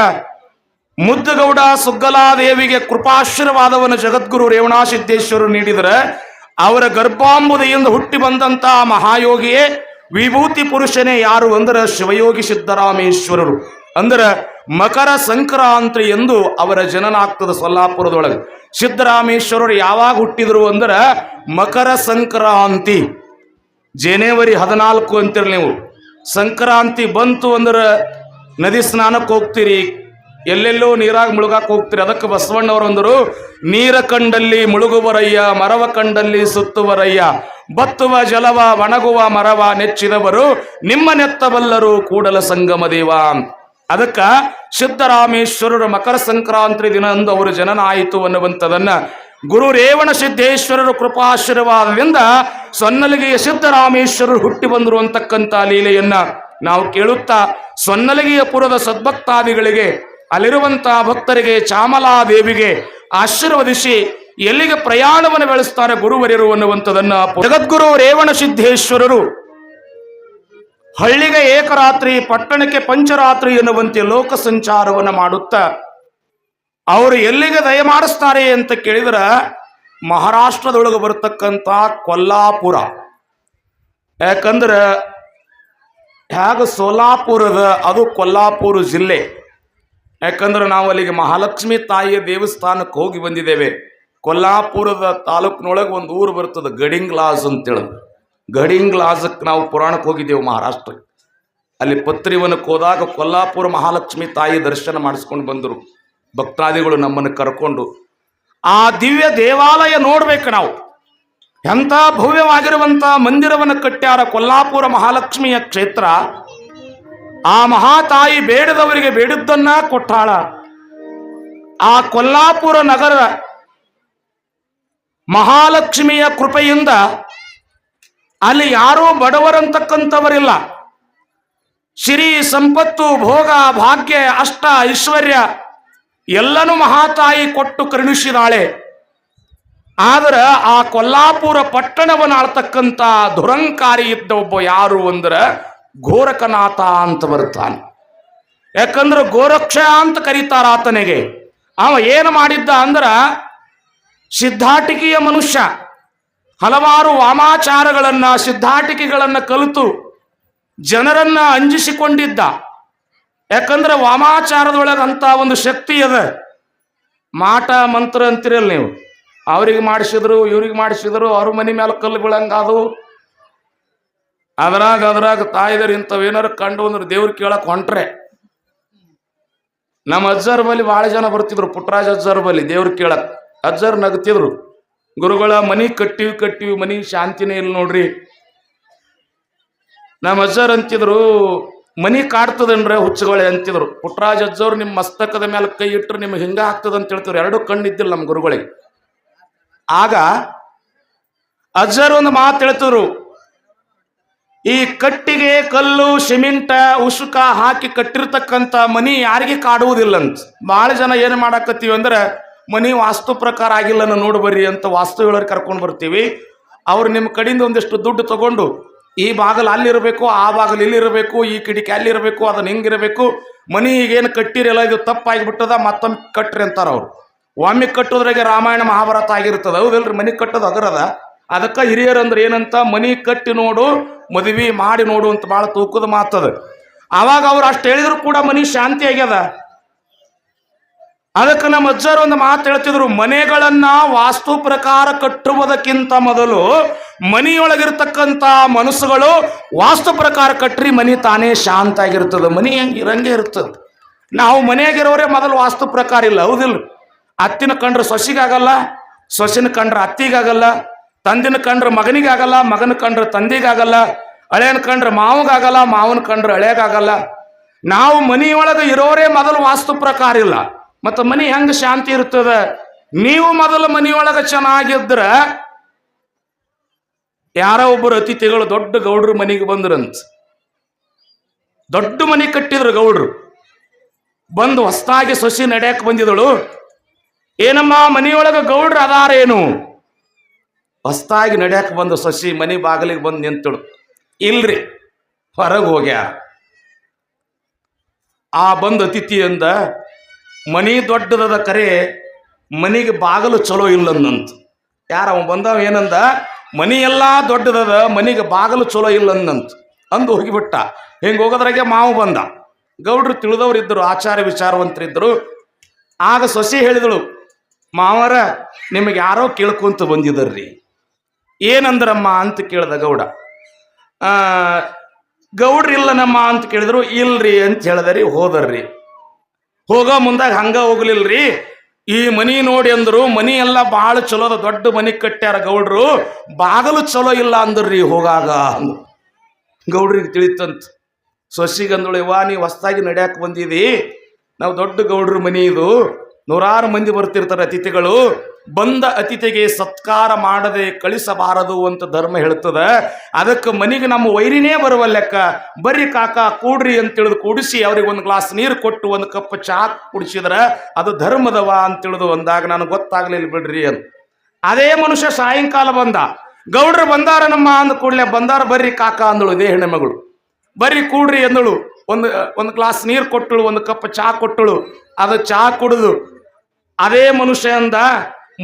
ಮುದ್ದುಗೌಡ ಸುಗ್ಗಲಾದೇವಿಗೆ ಕೃಪಾಶೀರ್ವಾದವನ್ನು ಜಗದ್ಗುರು ರೇವಣಾಸಿದ್ದೇಶ್ವರರು ನೀಡಿದರೆ ಅವರ ಗರ್ಭಾಂಬುದೆಯಿಂದ ಹುಟ್ಟಿ ಬಂದಂತಹ ಮಹಾಯೋಗಿಯೇ ವಿಭೂತಿ ಪುರುಷನೇ ಯಾರು ಅಂದರೆ ಶಿವಯೋಗಿ ಸಿದ್ದರಾಮೇಶ್ವರರು. ಅಂದರೆ ಮಕರ ಸಂಕ್ರಾಂತಿ ಎಂದು ಅವರ ಜನನ ಆಗ್ತದೆ ಸೊಲ್ಲಾಪುರದೊಳಗೆ. ಸಿದ್ದರಾಮೇಶ್ವರರು ಯಾವಾಗ ಹುಟ್ಟಿದ್ರು ಅಂದ್ರೆ ಮಕರ ಸಂಕ್ರಾಂತಿ. ಜನವರಿ ಹದಿನಾಲ್ಕು ಅಂತೀರಿ ನೀವು. ಸಂಕ್ರಾಂತಿ ಬಂತು ಅಂದ್ರೆ ನದಿ ಸ್ನಾನಕ್ಕೆ ಹೋಗ್ತೀರಿ ಎಲ್ಲೆಲ್ಲೋ ನೀರಾಗಿ ಮುಳುಗಾಕ್ ಹೋಗ್ತೀರಿ. ಅದಕ್ಕೆ ಬಸವಣ್ಣವರು ಅಂದರು, ನೀರ ಕಂಡಲ್ಲಿ ಮುಳುಗುವರಯ್ಯ, ಮರವ ಕಂಡಲ್ಲಿ ಸುತ್ತುವರಯ್ಯ, ಬತ್ತುವ, ಜಲವ, ಒಣಗುವ, ಮರವ ನೆಚ್ಚಿದವರು, ನಿಮ್ಮ ನೆತ್ತಬಲ್ಲರು ಕೂಡಲ ಸಂಗಮ ದೇವ. ಅದಕ್ಕ ಸಿದ್ದರಾಮೇಶ್ವರರ ಮಕರ ಸಂಕ್ರಾಂತಿ ದಿನ ಅಂದು ಅವರು ಜನನ ಆಯಿತು ಅನ್ನುವಂಥದನ್ನ ಗುರು ರೇವಣ ಸಿದ್ದೇಶ್ವರರ ಕೃಪಾಶೀರ್ವಾದದಿಂದ ಸೊನ್ನಲಿಗೆಯ ಸಿದ್ದರಾಮೇಶ್ವರರು ಹುಟ್ಟಿ ಬಂದರು ಅಂತಕ್ಕಂಥ ಲೀಲೆಯನ್ನ ನಾವು ಕೇಳುತ್ತಾ ಸೊನ್ನಲಿಗೆಯ ಪುರದ ಸದ್ಭಕ್ತಾದಿಗಳಿಗೆ ಅಲ್ಲಿರುವಂತಹ ಭಕ್ತರಿಗೆ ಚಾಮಲಾದೇವಿಗೆ ಆಶೀರ್ವದಿಸಿ ಎಲ್ಲಿಗೆ ಪ್ರಯಾಣವನ್ನು ಬೆಳೆಸ್ತಾರೆ ಗುರುವರಿಯರು ಅನ್ನುವಂಥದನ್ನ ಜಗದ್ಗುರು ರೇವಣ ಸಿದ್ದೇಶ್ವರರು. ಹಳ್ಳಿಗೆ ಏಕರಾತ್ರಿ, ಪಟ್ಟಣಕ್ಕೆ ಪಂಚರಾತ್ರಿ ಎನ್ನುವಂತೆ ಲೋಕ ಸಂಚಾರವನ್ನು ಮಾಡುತ್ತಾ, ಅವರು ಎಲ್ಲಿಗೆ ದಯಮಾಡಿಸ್ತಾರೆ ಅಂತ ಕೇಳಿದ್ರ ಮಹಾರಾಷ್ಟ್ರದೊಳಗೆ ಬರತಕ್ಕಂಥ ಕೊಲ್ಲಾಪುರ. ಯಾಕಂದ್ರೆ ಹೇಗ ಸೋಲಾಪುರದ, ಅದು ಕೊಲ್ಲಾಪುರ ಜಿಲ್ಲೆ. ಯಾಕಂದ್ರೆ ನಾವು ಅಲ್ಲಿಗೆ ಮಹಾಲಕ್ಷ್ಮಿ ತಾಯಿಯ ದೇವಸ್ಥಾನಕ್ಕೆ ಹೋಗಿ ಬಂದಿದ್ದೇವೆ. ಕೊಲ್ಲಾಪುರದ ತಾಲೂಕಿನೊಳಗೆ ಒಂದು ಊರು ಬರ್ತದೆ ಗಡಿಂಗ್ಲಾಸ್ ಅಂತೇಳಿ. ಗಡಿಂಗ್ಲಾಸಕ್ಕೆ ನಾವು ಪುರಾಣಕ್ಕೆ ಹೋಗಿದ್ದೇವೆ ಮಹಾರಾಷ್ಟ್ರಕ್ಕೆ. ಅಲ್ಲಿ ಪತ್ರಿವನಕ್ಕೆ ಹೋದಾಗ ಕೊಲ್ಲಾಪುರ ಮಹಾಲಕ್ಷ್ಮಿ ತಾಯಿ ದರ್ಶನ ಮಾಡಿಸ್ಕೊಂಡು ಬಂದರು. ಭಕ್ತಾದಿಗಳು ನಮ್ಮನ್ನು ಕರ್ಕೊಂಡು. ಆ ದಿವ್ಯ ದೇವಾಲಯ ನೋಡ್ಬೇಕು ನಾವು. ಎಂಥ ಭವ್ಯವಾಗಿರುವಂಥ ಮಂದಿರವನ್ನು ಕಟ್ಟ್ಯಾರ ಕೊಲ್ಲಾಪುರ ಮಹಾಲಕ್ಷ್ಮಿಯ ಕ್ಷೇತ್ರ. ಆ ಮಹಾತಾಯಿ ಬೇಡದವರಿಗೆ ಬೇಡದ್ದನ್ನ ಕೊಟ್ಟಾಳ. ಆ ಕೊಲ್ಲಾಪುರ ನಗರ ಮಹಾಲಕ್ಷ್ಮಿಯ ಕೃಪೆಯಿಂದ ಅಲ್ಲಿ ಯಾರೂ ಬಡವರಂತಕ್ಕಂಥವರಿಲ್ಲ. ಸಿರಿ, ಸಂಪತ್ತು, ಭೋಗ, ಭಾಗ್ಯ, ಅಷ್ಟ, ಐಶ್ವರ್ಯ ಎಲ್ಲನೂ ಮಹಾತಾಯಿ ಕೊಟ್ಟು ಕರುಣಿಸಿದಾಳೆ. ಆದ್ರೆ ಆ ಕೊಲ್ಲಾಪುರ ಪಟ್ಟಣವನ್ನು ಆಳ್ತಕ್ಕಂಥ ದುರಂಕಾರಿ ಇದ್ದ ಒಬ್ಬ ಯಾರು ಅಂದ್ರೆ ಗೋರಖನಾಥ ಅಂತ ಬರ್ತಾನೆ ಯಾಕಂದ್ರೆ ಗೋರಕ್ಷ ಅಂತ ಕರೀತಾರ ಆತನಿಗೆ. ಅವ ಏನು ಮಾಡಿದ್ದ ಅಂದ್ರ ಸಿದ್ಧಾಟಿಕೆಯ ಮನುಷ್ಯ, ಹಲವಾರು ವಾಮಾಚಾರಗಳನ್ನ, ಸಿದ್ಧಾಟಿಕೆಗಳನ್ನ ಕಲಿತು ಜನರನ್ನ ಅಂಜಿಸಿಕೊಂಡಿದ್ದ. ಯಾಕಂದ್ರೆ ವಾಮಾಚಾರದೊಳಗೆ ಅಂತ ಒಂದು ಶಕ್ತಿ ಅದ. ಮಾಟ, ಮಂತ್ರ ಅಂತಿರಲ್ಲ ನೀವು. ಅವ್ರಿಗೆ ಮಾಡಿಸಿದ್ರು, ಇವ್ರಿಗೆ ಮಾಡಿಸಿದ್ರು, ಅವ್ರ ಮನೆ ಮೇಲೆ ಕಲ್ಲು ಬೀಳಂಗಾದವು. ಅದ್ರಾಗ ಅದ್ರಾಗ ತಾಯಿದರು ಇಂಥವೇನಾರು ಕಂಡು ಅಂದ್ರೆ ದೇವ್ರು ಕೇಳಕ್ ಹೊಂಟ್ರೆ. ನಮ್ಮ ಅಜ್ಜರ ಬಳಿ ಭಾಳ ಜನ ಬರ್ತಿದ್ರು ಪುಟ್ಟರಾಜ ಅಜ್ಜರ ಬಳಿ ದೇವ್ರ ಕೇಳಕ್. ಅಜ್ಜರ್ ನಗ್ತಿದ್ರು, ಗುರುಗಳ ಮನಿ ಕಟ್ಟಿವಿ ಕಟ್ಟಿವಿ, ಮನಿ ಶಾಂತಿನೇ ಇಲ್ಲ ನೋಡ್ರಿ. ನಮ್ಮ ಅಜ್ಜರ್ ಅಂತಿದ್ರು, ಮನಿ ಕಾಡ್ತದನ್ರೆ ಹುಚ್ಚುಗಳೇ ಅಂತಿದ್ರು. ಪುಟ್ಟರಾಜ ಅಜ್ಜವ್ರು ನಿಮ್ಮ ಮಸ್ತಕದ ಮೇಲೆ ಕೈ ಇಟ್ಟರು ನಿಮ್ಗೆ ಹಿಂಗ ಆಗ್ತದ ಅಂತ ಹೇಳ್ತಿದ್ರು. ಎರಡು ಕಣ್ಣಿದ್ದಿಲ್ಲ ನಮ್ಮ ಗುರುಗಳಿಗೆ. ಆಗ ಅಜ್ಜರ್ ಒಂದು ಮಾತು ಹೇಳ್ತಿದ್ರು ಈ ಕಟ್ಟಿಗೆ, ಕಲ್ಲು, ಸಿಮೆಂಟ, ಉಸುಕ ಹಾಕಿ ಕಟ್ಟಿರ್ತಕ್ಕಂಥ ಮನಿ ಯಾರಿಗೆ ಕಾಡುವುದಿಲ್ಲಂತ. ಭಾಳ ಜನ ಏನು ಮಾಡಾಕತ್ತೀವಿ ಅಂದ್ರೆ, ಮನಿ ವಾಸ್ತು ಪ್ರಕಾರ ಆಗಿಲ್ಲ ನೋಡಿ ಬರ್ರಿ ಅಂತ ವಾಸ್ತು ಹೇಳೋರು ಕರ್ಕೊಂಡು ಬರ್ತೀವಿ. ಅವ್ರು ನಿಮ್ಮ ಕಡೆಯಿಂದ ಒಂದಿಷ್ಟು ದುಡ್ಡು ತಗೊಂಡು, ಈ ಬಾಗಲು ಅಲ್ಲಿರಬೇಕು, ಆ ಬಾಗಲು ಇಲ್ಲಿರಬೇಕು, ಈ ಕಿಡಿಕೆ ಅಲ್ಲಿರಬೇಕು ಅದನ್ನ ಹಿಂಗಿರಬೇಕು. ಮನಿ ಈಗೇನು ಕಟ್ಟಿರಲ್ಲ, ಇದು ತಪ್ಪಾಗಿಬಿಟ್ಟದ, ಮತ್ತೊಮ್ಮೆ ಕಟ್ಟ್ರಿ ಅಂತಾರೆ ಅವ್ರು. ಒಮ್ಮೆ ಕಟ್ಟೋದ್ರಾಗೆ ರಾಮಾಯಣ ಮಹಾಭಾರತ ಆಗಿರ್ತದೆ, ಹೌದಲ್ರಿ? ಮನಿ ಕಟ್ಟೋದು ಅಗರದ? ಅದಕ್ಕೆ ಹಿರಿಯರು ಅಂದ್ರೆ ಏನಂತ, ಮನಿ ಕಟ್ಟಿ ನೋಡು, ಮದುವೆ ಮಾಡಿ ನೋಡು ಅಂತ ಭಾಳ ತೂಕದ ಮಾತದ. ಅವಾಗ ಅವ್ರು ಅಷ್ಟು ಹೇಳಿದ್ರು ಕೂಡ ಮನಿ ಶಾಂತಿ ಆಗ್ಯದ. ಅದಕ್ಕೆ ನಮ್ಮ ಅಜ್ಜರು ಒಂದು ಮಾತು ಹೇಳ್ತಿದ್ರು, ಮನೆಗಳನ್ನ ವಾಸ್ತು ಪ್ರಕಾರ ಕಟ್ಟುವುದಕ್ಕಿಂತ ಮೊದಲು ಮನಿಯೊಳಗಿರ್ತಕ್ಕಂಥ ಮನಸ್ಸುಗಳು ವಾಸ್ತು ಪ್ರಕಾರ ಕಟ್ಟ್ರಿ ಮನಿ ತಾನೇ ಶಾಂತ ಆಗಿರ್ತದೆ, ಮನಿ ಹೆಂಗೆ ಇರಂಗೆ ಇರ್ತದೆ. ನಾವು ಮನೆಯಾಗಿರೋರೇ ಮೊದಲು ವಾಸ್ತು ಪ್ರಕಾರ ಇಲ್ಲ, ಹೌದಿಲ್ಲ. ಅತ್ತಿನ ಕಂಡ್ರೆ ಸೊಸಿಗಾಗಲ್ಲ, ಸೊಸಿನ ಕಂಡ್ರೆ ಅತ್ತಿಗಾಗಲ್ಲ ತಂದಿನ ಕಂಡ್ರೆ ಮಗನಿಗಾಗಲ್ಲ, ಮಗನ ಕಂಡ್ರೆ ತಂದಿಗಾಗಲ್ಲ, ಹಳೆಯನ ಕಂಡ್ರೆ ಮಾವಗಾಗಲ್ಲ, ಮಾವನ ಕಂಡ್ರೆ ಹಳೆಯಗಾಗಲ್ಲ. ನಾವು ಮನೆಯೊಳಗೆ ಇರೋರೇ ಮೊದಲು ವಾಸ್ತು ಪ್ರಕಾರ ಇಲ್ಲ. ಮತ್ತು ಮನೆ ಹೆಂಗೆ ಶಾಂತಿ ಇರ್ತದ? ನೀವು ಮೊದಲು ಮನೆಯೊಳಗೆ ಚೆನ್ನಾಗಿದ್ರೆ, ಯಾರೋ ಒಬ್ಬರು ಅತಿಥಿಗಳು ದೊಡ್ಡ ಗೌಡ್ರ ಮನೆಗೆ ಬಂದ್ರಂತ. ದೊಡ್ಡ ಮನೆ ಕಟ್ಟಿದ್ರು ಗೌಡ್ರು. ಬಂದು ಹೊಸ್ತಾಗಿ ಸೊಸಿ ನಡೆಯಕ್ಕೆ ಬಂದಿದಳು ಏನಮ್ಮ, ಮನೆಯೊಳಗೆ ಗೌಡ್ರು ಅದಾರೇನು? ಹೊಸ್ತಾಗಿ ನಡೆಯಕ್ಕೆ ಬಂದು ಸಸಿ ಮನೆ ಬಾಗಿಲಿಗೆ ಬಂದು ನಿಂತಳು. ಇಲ್ರಿ, ಹೊರಗೆ ಹೋಗ್ಯಾರ ಆ ಬಂದ ಅತಿಥಿ ಅಂದ, ಮನಿ ದೊಡ್ಡದದ ಕರೆ ಮನಿಗೆ ಬಾಗಿಲು ಚಲೋ ಇಲ್ಲಂದಂತ ಯಾರ ಅವ ಬಂದವ ಏನಂದ, ಮನಿ ಎಲ್ಲ ದೊಡ್ಡದದ ಮನಿಗೆ ಬಾಗಿಲು ಚಲೋ ಇಲ್ಲಂದಂತ ಅಂದು ಹೋಗಿಬಿಟ್ಟ. ಹಿಂಗೆ ಹೋಗೋದ್ರಾಗೆ ಮಾವು ಬಂದ. ಗೌಡ್ರು ತಿಳಿದವ್ರು ಇದ್ದರು ಆಚಾರ ವಿಚಾರವಂತರಿದ್ದರು. ಆಗ ಸೊಸಿ ಹೇಳಿದಳು, ಮಾವರ, ನಿಮಗೆ ಯಾರೋ ಕೇಳ್ಕೊಂತ ಬಂದಿದ್ದರ್ರಿ ಏನಂದ್ರಮ್ಮ ಅಂತ ಕೇಳ್ದ ಗೌಡ. ಆ, ಗೌಡ್ರು ಇಲ್ಲನಮ್ಮ ಅಂತ ಕೇಳಿದ್ರು ಇಲ್ರಿ ಅಂತ ಹೇಳಿದ್ರಿ ಹೋದರ್ರಿ. ಹೋಗೋ ಮುಂದಾಗ ಹಂಗ ಹೋಗ್ಲಿಲ್ರಿ. ಈ ಮನಿ ನೋಡಿ ಅಂದ್ರು ಮನಿ ಎಲ್ಲ ಭಾಳ ಚಲೋದ ದೊಡ್ಡ ಮನಿ ಕಟ್ಟ್ಯಾರ ಗೌಡ್ರು. ಬಾಗಲು ಚಲೋ ಇಲ್ಲ ಅಂದ್ರಿ ಹೋಗಾಗ. ಗೌಡ್ರಿಗೆ ತಿಳಿತಂತ ಸೊಸಿಗಂದಳು ವಾ ನೀ ಹೊಸ್ದಾಗಿ ನಡ್ಯಾಕ ಬಂದಿದಿ. ನಾವು ದೊಡ್ಡ ಗೌಡ್ರ ಮನಿ ಇದು. ನೂರಾರು ಮಂದಿ ಬರ್ತಿರ್ತಾರೆ ಅತಿಥಿಗಳು. ಬಂದ ಅತಿಥಿಗೆ ಸತ್ಕಾರ ಮಾಡದೆ ಕಳಿಸಬಾರದು ಅಂತ ಧರ್ಮ ಹೇಳ್ತದ. ಅದಕ್ಕೆ ಮನೆಗೆ ನಮ್ಮ ವೈರಿನೇ ಬರುವ ಲೆಕ್ಕ. ಬರ್ರಿ ಕಾಕ, ಕೂಡ್ರಿ ಅಂತ ತಿಳಿದು ಕೂಡಿಸಿ ಅವ್ರಿಗೆ ಒಂದು ಗ್ಲಾಸ್ ನೀರು ಕೊಟ್ಟು ಒಂದು ಕಪ್ ಚಹಾ ಕುಡಿಸಿದ್ರೆ ಅದು ಧರ್ಮದವ ಅಂತ ತಿಳಿದು ಅಂದಾಗ ನನಗೆ ಗೊತ್ತಾಗ್ಲಿಲ್ಲ ಬಿಡ್ರಿ ಅಂತ. ಅದೇ ಮನುಷ್ಯ ಸಾಯಂಕಾಲ ಬಂದ. ಗೌಡ್ರು ಬಂದಾರ ನಮ್ಮ ಅಂದ ಕೂಡಲೇ ಬಂದಾರ ಬರ್ರಿ ಕಾಕ ಅಂದಳು ಇದೇ ಹೆಣ್ಣುಮಗಳು ಬರ್ರಿ ಕೂಡ್ರಿ ಅಂದಳು. ಒಂದು ಒಂದು ಗ್ಲಾಸ್ ನೀರು ಕೊಟ್ಟಳು, ಒಂದು ಕಪ್ ಚಹಾ ಕೊಟ್ಟಳು. ಅದು ಚಹಾ ಕುಡಿದು ಅದೇ ಮನುಷ್ಯ ಅಂದ,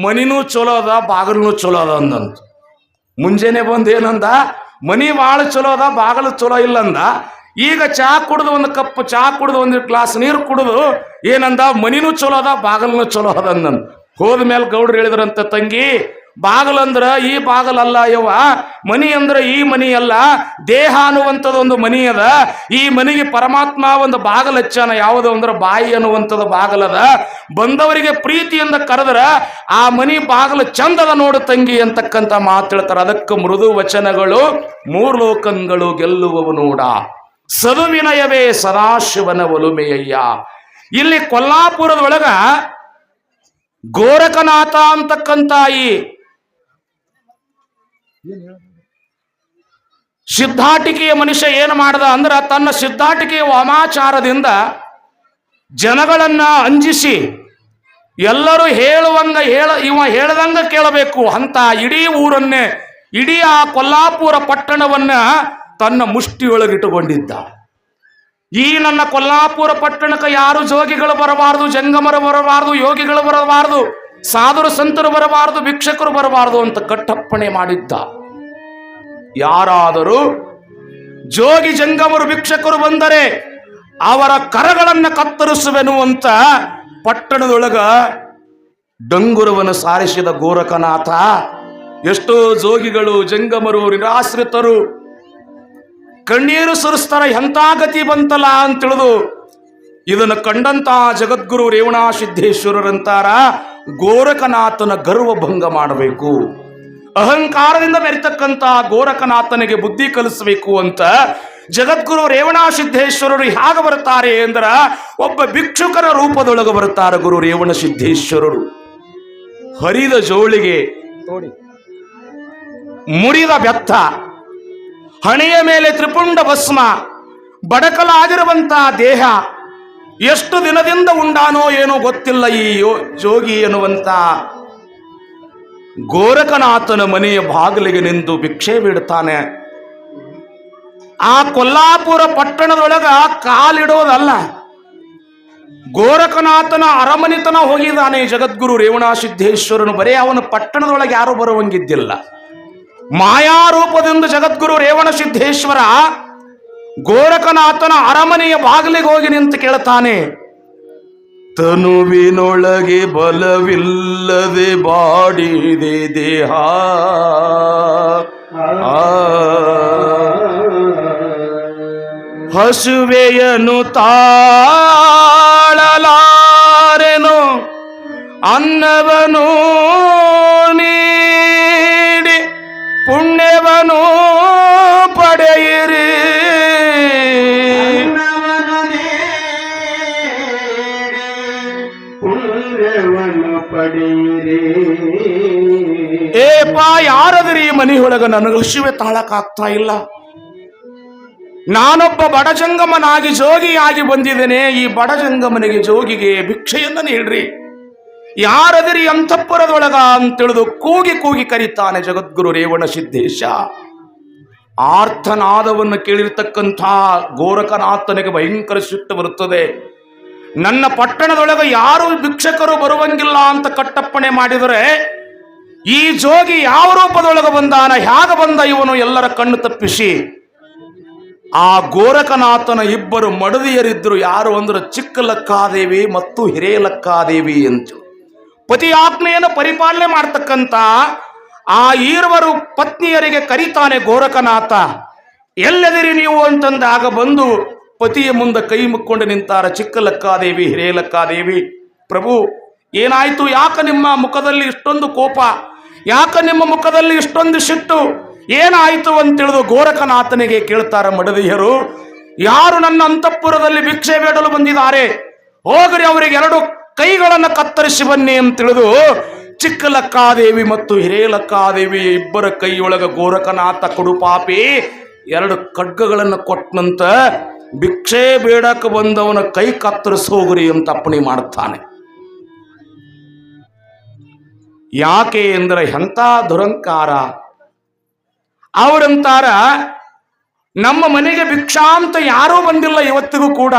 ಮನಿನೂ ಚಲೋ ಅದ, ಬಾಗಿಲೂ ಚಲೋ ಅದ ಅಂದಂತ. ಮುಂಜಾನೆ ಬಂದು ಏನಂದ, ಮನಿ ಭಾಳ ಚಲೋ ಅದ, ಬಾಗಿಲು ಚಲೋ ಇಲ್ಲ ಅಂದ. ಈಗ ಚಹಾ ಕುಡಿದು ಒಂದು ಕಪ್ ಚಹಾ ಕುಡಿದು ಒಂದು ಗ್ಲಾಸ್ ನೀರು ಕುಡಿದು ಏನಂದ, ಮನಿನೂ ಚಲೋ ಅದ, ಬಾಗಿಲೂ ಚಲೋ ಅದ ಅಂದಂತ. ಹೋದ ಮೇಲೆ ಗೌಡ್ರು ಹೇಳಿದ್ರಂತ, ತಂಗಿ ಬಾಗಲಂದ್ರ ಈ ಬಾಗಲಲ್ಲ ಯವ್ವ, ಮನಿ ಅಂದ್ರ ಈ ಮನಿ ಅಲ್ಲ. ದೇಹ ಅನ್ನುವಂಥದ್ದು ಒಂದು ಮನಿ ಅದ. ಈ ಮನಿಗೆ ಪರಮಾತ್ಮ ಒಂದು ಬಾಗಲ ಹಚ್ಚಾನ. ಯಾವುದು ಅಂದ್ರ ಬಾಯಿ ಅನ್ನುವಂಥದ್ದು ಬಾಗಲದ ಬಂದವರಿಗೆ ಪ್ರೀತಿಯಿಂದ ಕರೆದ್ರ ಆ ಮನಿ ಬಾಗಲ ಚಂದದ ನೋಡು ತಂಗಿ ಅಂತಕ್ಕಂಥ ಮಾತು ಹೇಳ್ತಾರೆ. ಅದಕ್ಕೆ ಮೃದು ವಚನಗಳು, ಮೂರು ಲೋಕಗಳು ಗೆಲ್ಲುವವು ನೋಡ. ಸದುವಿನಯವೇ ಸದಾಶಿವನ ಒಲುಮೆಯಯ್ಯ. ಇಲ್ಲಿ ಕೊಲ್ಲಾಪುರದೊಳಗ ಗೋರಕನಾಥ ಅಂತಕ್ಕಂಥ ಈ ಸಿದ್ಧಾಟಿಕೆಯ ಮನುಷ್ಯ ಏನು ಮಾಡ್ದ ಅಂದ್ರೆ ತನ್ನ ಸಿದ್ಧಾಟಿಕೆಯ ವಾಮಾಚಾರದಿಂದ ಜನಗಳನ್ನ ಅಂಜಿಸಿ ಎಲ್ಲರೂ ಹೇಳುವಂಗ ಹೇಳ, ಇವ ಹೇಳ್ದಂಗ ಕೇಳಬೇಕು ಅಂತ ಇಡೀ ಊರನ್ನೇ, ಇಡೀ ಆ ಕೊಲ್ಲಾಪುರ ಪಟ್ಟಣವನ್ನ ತನ್ನ ಮುಷ್ಟಿಯೊಳಗಿಟ್ಟುಕೊಂಡಿದ್ದ. ಈ ನನ್ನ ಕೊಲ್ಲಾಪುರ ಪಟ್ಟಣಕ್ಕೆ ಯಾರು ಜೋಗಿಗಳು ಬರಬಾರದು, ಜಂಗಮರು ಬರಬಾರದು, ಯೋಗಿಗಳು ಬರಬಾರದು ಸಾಧುರು ಸಂತರು ಬರಬಾರದು, ಭಿಕ್ಷಕರು ಬರಬಾರದು ಅಂತ ಕಟ್ಟಪ್ಪಣೆ ಮಾಡಿದ್ದ. ಯಾರಾದರೂ ಜೋಗಿ ಜಂಗಮರು, ಭಿಕ್ಷಕರು ಬಂದರೆ ಅವರ ಕರಗಳನ್ನು ಕತ್ತರಿಸುವೆನು ಅಂತ ಪಟ್ಟಣದೊಳಗ ಡಂಗುರವನ್ನು ಸಾರಿಸಿದ ಗೋರಖನಾಥ ಎಷ್ಟೋ ಜೋಗಿಗಳು, ಜಂಗಮರು, ನಿರಾಶ್ರಿತರು, ಕಣ್ಣೀರು ಸುರಿಸ್ತಾರ, ಎಂಥ ಗತಿ ಬಂತಲ್ಲ ಅಂತ ತಿಳಿದು ಇದನ್ನು ಕಂಡಂತ ಜಗದ್ಗುರು ರೇವಣಾ ಸಿದ್ದೇಶ್ವರರಂತಾರ ಗೋರಖನಾಥನ ಗರ್ವಭಂಗ ಮಾಡಬೇಕು. ಅಹಂಕಾರದಿಂದ ಮೆರಿತಕ್ಕಂಥ ಗೋರಖನಾಥನಿಗೆ ಬುದ್ಧಿ ಕಲಿಸಬೇಕು ಅಂತ ಜಗದ್ಗುರು ರೇವಣಾ ಸಿದ್ದೇಶ್ವರರು ಹೇಗೆ ಬರ್ತಾರೆ ಅಂದ್ರ ಒಬ್ಬ ಭಿಕ್ಷುಕರ ರೂಪದೊಳಗೆ ಬರುತ್ತಾರೆ ಗುರು ರೇವಣ ಸಿದ್ದೇಶ್ವರರು ಹರಿದ ಜೋಳಿಗೆ ಮುರಿದ ಬೆತ್ತ ಹಣೆಯ ಮೇಲೆ ತ್ರಿಪುಂಡ ಭಸ್ಮ ಬಡಕಲಾಗಿರುವಂತಹ ದೇಹ ಎಷ್ಟು ದಿನದಿಂದ ಉಂಡಾನೋ ಏನೋ ಗೊತ್ತಿಲ್ಲ ಈ ಯೋ ಜೋಗಿ ಎನ್ನುವಂತ ಗೋರಖನಾಥನ ಮನೆಯ ಬಾಗಿಲಿಗೆ ನಿಂತು ಭಿಕ್ಷೆ ಬಿಡ್ತಾನೆ ಆ ಕೊಲ್ಲಾಪುರ ಪಟ್ಟಣದೊಳಗ ಕಾಲಿಡೋದಲ್ಲ. ಗೋರಖನಾಥನ ಅರಮನೆತನ ಹೋಗಿದ್ದಾನೆ ಜಗದ್ಗುರು ರೇವಣಾ ಸಿದ್ದೇಶ್ವರನು ಬರೇ ಅವನ ಪಟ್ಟಣದೊಳಗೆ ಯಾರು ಬರುವಂಗಿದ್ದಿಲ್ಲ. ಮಾಯಾರೂಪದಿಂದ ಜಗದ್ಗುರು ರೇವಣ ಸಿದ್ದೇಶ್ವರ ಗೋರಖನಾಥನ ಅರಮನೆಯ ಬಾಗಿಲಿಗೆ ಹೋಗಿ ನಿಂತು ಕೇಳ್ತಾನೆ ತನುವಿನೊಳಗೆ ಬಲವಿಲ್ಲದೆ ಬಾಡಿದೆ ದೇಹ. ಹಸುವೆಯನು ತಾಳಲಾರೆನು, ಅನ್ನವನು ನೀಡಿ ಪುಣ್ಯವನು ಪಡೆಯಿರಿ. ಏಪ ಯಾರದ್ರಿ ಮನೆಯೊಳಗ ನನಗೆ ಹಸಿವೆ ತಾಳಕ್ಕಾಗ್ತಾ ಇಲ್ಲ? ನಾನೊಬ್ಬ ಬಡಜಂಗಮನಾಗಿ ಜೋಗಿಯಾಗಿ ಬಂದಿದ್ದೇನೆ. ಈ ಬಡಜಂಗಮನಿಗೆ ಜೋಗಿಗೆ ಭಿಕ್ಷೆಯನ್ನ ನೀಡ್ರಿ. ಯಾರದಿರಿ ಅಂತಃಪುರದೊಳಗ ಅಂತೇಳಿದು ಕೂಗಿ ಕೂಗಿ ಕರೀತಾನೆ ಜಗದ್ಗುರು ರೇವಣ ಸಿದ್ದೇಶ ಆರ್ಥನಾದವನ್ನು ಕೇಳಿರ್ತಕ್ಕಂಥ ಗೋರಖನಾಥನಿಗೆ ಭಯಂಕರ ಸಿಟ್ಟು ಬರುತ್ತದೆ. ನನ್ನ ಪಟ್ಟಣದೊಳಗೆ ಯಾರು ಭಿಕ್ಷಕರು ಬರುವಂಗಿಲ್ಲ ಅಂತ ಕಟ್ಟಪ್ಪಣೆ ಮಾಡಿದರೆ ಈ ಜೋಗಿ ಯಾವ ರೂಪದೊಳಗೆ ಬಂದಾನ, ಹೇಗೆ ಬಂದ ಇವನು ಎಲ್ಲರ ಕಣ್ಣು ತಪ್ಪಿಸಿ. ಆ ಗೋರಖನಾಥನ ಇಬ್ಬರು ಮಡದಿಯರಿದ್ದರು, ಯಾರು ಅಂದ್ರೆ ಚಿಕ್ಕ ಲಕ್ಕಾದೇವಿ ಮತ್ತು ಹಿರೇಲಕ್ಕಾದೇವಿ ಅಂತ ಪತಿ ಆಜ್ಞೆಯನ್ನು ಪರಿಪಾಲನೆ ಮಾಡ್ತಕ್ಕಂಥ ಆ ಈರ್ವರು ಪತ್ನಿಯರಿಗೆ ಕರೀತಾನೆ ಗೋರಖನಾಥ ಎಲ್ಲದಿರಿ ನೀವು ಅಂತಂದಾಗ ಬಂದು ಪತಿಯ ಮುಂದೆ ಕೈ ಮುಕ್ಕೊಂಡು ನಿಂತಾರ ಚಿಕ್ಕ ಲಕ್ಕಾದೇವಿ ಹಿರೇಲಕ್ಕಾದೇವಿ ಪ್ರಭು, ಏನಾಯ್ತು, ಯಾಕ ನಿಮ್ಮ ಮುಖದಲ್ಲಿ ಇಷ್ಟೊಂದು ಕೋಪ? ಯಾಕ ನಿಮ್ಮ ಮುಖದಲ್ಲಿ ಇಷ್ಟೊಂದು ಸಿಟ್ಟು? ಅಂತ ಅಂತೇಳಿದು ಗೋರಖನಾಥನಿಗೆ ಕೇಳ್ತಾರೆ ಮಡದಿಯರು. ಯಾರು ನನ್ನ ಅಂತಃಪುರದಲ್ಲಿ ಭಿಕ್ಷೆ ಬೇಡಲು ಬಂದಿದ್ದಾರೆ? ಹೋಗ್ರಿ ಅವರಿಗೆ ಎರಡು ಕೈಗಳನ್ನು ಕತ್ತರಿಸಿ ಬನ್ನಿ ಅಂತ ತಿಳಿದು ಚಿಕ್ಕ ಲಕ್ಕಾದೇವಿ ಮತ್ತು ಹಿರೇಲಕ್ಕಾದೇವಿ ಇಬ್ಬರ ಕೈಯೊಳಗ ಗೋರಖನಾಥ ಕಡುಪಾಪಿ ಎರಡು ಖಡ್ಗಗಳನ್ನು ಕೊಟ್ಟನಂತ ಭಿಕ್ಷೆ ಬೇಡಕ್ಕೆ ಬಂದವನ ಕೈ ಕತ್ತರಿಸಿ ಹೋಗ್ರಿ ಅಂತ ಅಪ್ಪಣೆ ಮಾಡ್ತಾನೆ. ಯಾಕೆ ಅಂದ್ರೆ ಎಂಥ ದುರಂಕಾರ. ಅವರಂತಾರ ನಮ್ಮ ಮನೆಗೆ ಭಿಕ್ಷಾಂತ ಯಾರೂ ಬಂದಿಲ್ಲ ಇವತ್ತಿಗೂ ಕೂಡ.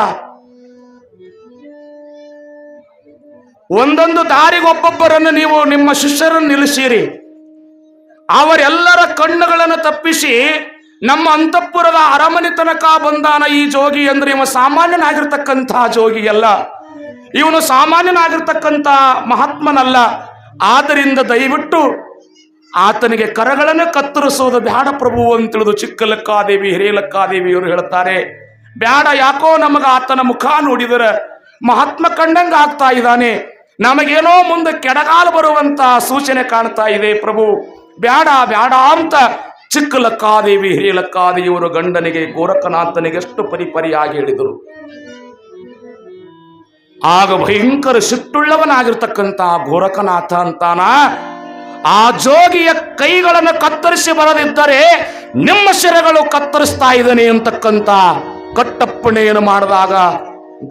ಒಂದೊಂದು ದಾರಿಗೊಬ್ಬೊಬ್ಬರನ್ನು ನೀವು ನಿಮ್ಮ ಶಿಷ್ಯರನ್ನು ನಿಲ್ಲಿಸಿರಿ. ಅವರೆಲ್ಲರ ಕಣ್ಣುಗಳನ್ನು ತಪ್ಪಿಸಿ ನಮ್ಮ ಅಂತಃಪುರದ ಅರಮನೆ ತನಕ ಬಂದಾನ ಈ ಜೋಗಿ ಅಂದ್ರೆ ಇವ ಸಾಮಾನ್ಯನಾಗಿರ್ತಕ್ಕಂಥ ಜೋಗಿ ಅಲ್ಲ. ಇವನು ಸಾಮಾನ್ಯನಾಗಿರ್ತಕ್ಕಂಥ ಮಹಾತ್ಮನಲ್ಲ. ಆದ್ದರಿಂದ ದಯವಿಟ್ಟು ಆತನಿಗೆ ಕರಗಳನ್ನು ಕತ್ತರಿಸುವುದು ಬ್ಯಾಡ ಪ್ರಭು ಅಂತ ತಿಳಿದು ಚಿಕ್ಕ ಲಕ್ಕಾದೇವಿ ಹಿರೇಲಕ್ಕಾದೇವಿ ಇವರು ಹೇಳ್ತಾರೆ ಬ್ಯಾಡ ಯಾಕೋ ನಮಗ ಆತನ ಮುಖ ನೋಡಿದರೆ ಮಹಾತ್ಮ ಕಂಡಂಗ ಆಗ್ತಾ ಇದ್ದಾನೆ. ನಮಗೇನೋ ಮುಂದೆ ಕೆಡಗಾಲು ಬರುವಂತ ಸೂಚನೆ ಕಾಣ್ತಾ ಇದೆ ಪ್ರಭು. ಬ್ಯಾಡ ಬ್ಯಾಡ ಅಂತ ಚಿಕ್ಕ ಲಕ್ಕಾದೇವಿ ಹಿರೇಲಕ್ಕಾದೇವಿಯವರು ಗಂಡನಿಗೆ, ಗೋರಖನಾಥನಿಗೆ ಎಷ್ಟು ಪರಿಪರಿಯಾಗಿ ಹೇಳಿದರು. ಆಗ ಭಯಂಕರ ಸಿಟ್ಟುಳ್ಳವನಾಗಿರ್ತಕ್ಕಂಥ ಗೋರಖನಾಥ ಅಂತಾನ. ಆ ಜೋಗಿಯ ಕೈಗಳನ್ನು ಕತ್ತರಿಸಿ ಬರದಿದ್ದರೆ ನಿಮ್ಮ ಶಿರಗಳು ಕತ್ತರಿಸ್ತಾ ಇದ್ದಾನೆ ಅಂತಕ್ಕಂಥ ಕಟ್ಟಪ್ಪಣೆಯನ್ನು ಮಾಡಿದಾಗ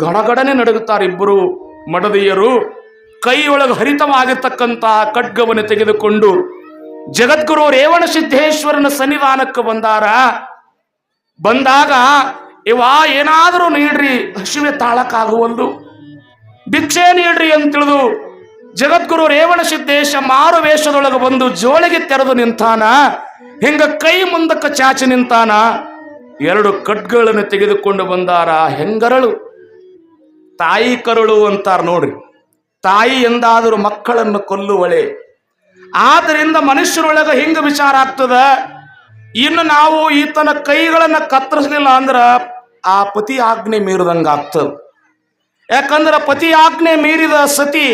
ಗಡಗಡನೆ ನಡುಗುತ್ತಾರೆ ಇಬ್ಬರು ಮಡದಿಯರು. ಕೈಯೊಳಗೆ ಹರಿತವಾಗಿರ್ತಕ್ಕಂಥ ಖಡ್ಗವನ್ನು ತೆಗೆದುಕೊಂಡು ಜಗದ್ಗುರು ರೇವಣ ಸಿದ್ದೇಶ್ವರನ ಸನ್ನಿಧಾನಕ್ಕೆ ಬಂದಾರ. ಬಂದಾಗ ಇವಾ ಏನಾದರೂ ನೀಡ್ರಿ, ಹಸಿವೆ ತಾಳಕ್ಕಾಗುವಲ್ದು. ಭಿಕ್ಷೆ ನೀಡ್ರಿ ಅಂತ ತಿಳಿದು ಜಗದ್ಗುರು ರೇವಣ ಸಿದ್ದೇಶ ಮಾರು ವೇಷದೊಳಗೆ ಬಂದು ಜೋಳಿಗೆ ತೆರೆದು ನಿಂತಾನ, ಹಿಂಗ ಕೈ ಮುಂದಕ್ಕೆ ಚಾಚಿ ನಿಂತಾನ, ಎರಡು ಕಡ್ಗಳನ್ನು ತೆಗೆದುಕೊಂಡು ಬಂದಾರ ಹೆಂಗರಳು. ತಾಯಿ ಕರುಳು ಅಂತಾರ ನೋಡ್ರಿ. ತಾಯಿ ಎಂದಾದರೂ ಮಕ್ಕಳನ್ನು ಕೊಲ್ಲುವಳೆ. ಆದ್ರಿಂದ ಮನುಷ್ಯರೊಳಗೆ ಹಿಂಗ ವಿಚಾರ ಆಗ್ತದ, ಇನ್ನು ನಾವು ಈತನ ಕೈಗಳನ್ನು ಕತ್ತರಿಸಲಿಲ್ಲ ಅಂದ್ರ ಆ ಪತಿ ಆಜ್ಞೆ ಮೀರಿದಂಗ ಆಗ್ತದ ಯಾಕಂದ್ರೆ ಪತಿ ಆಜ್ಞೆ ಮೀರಿದ ಸತಿ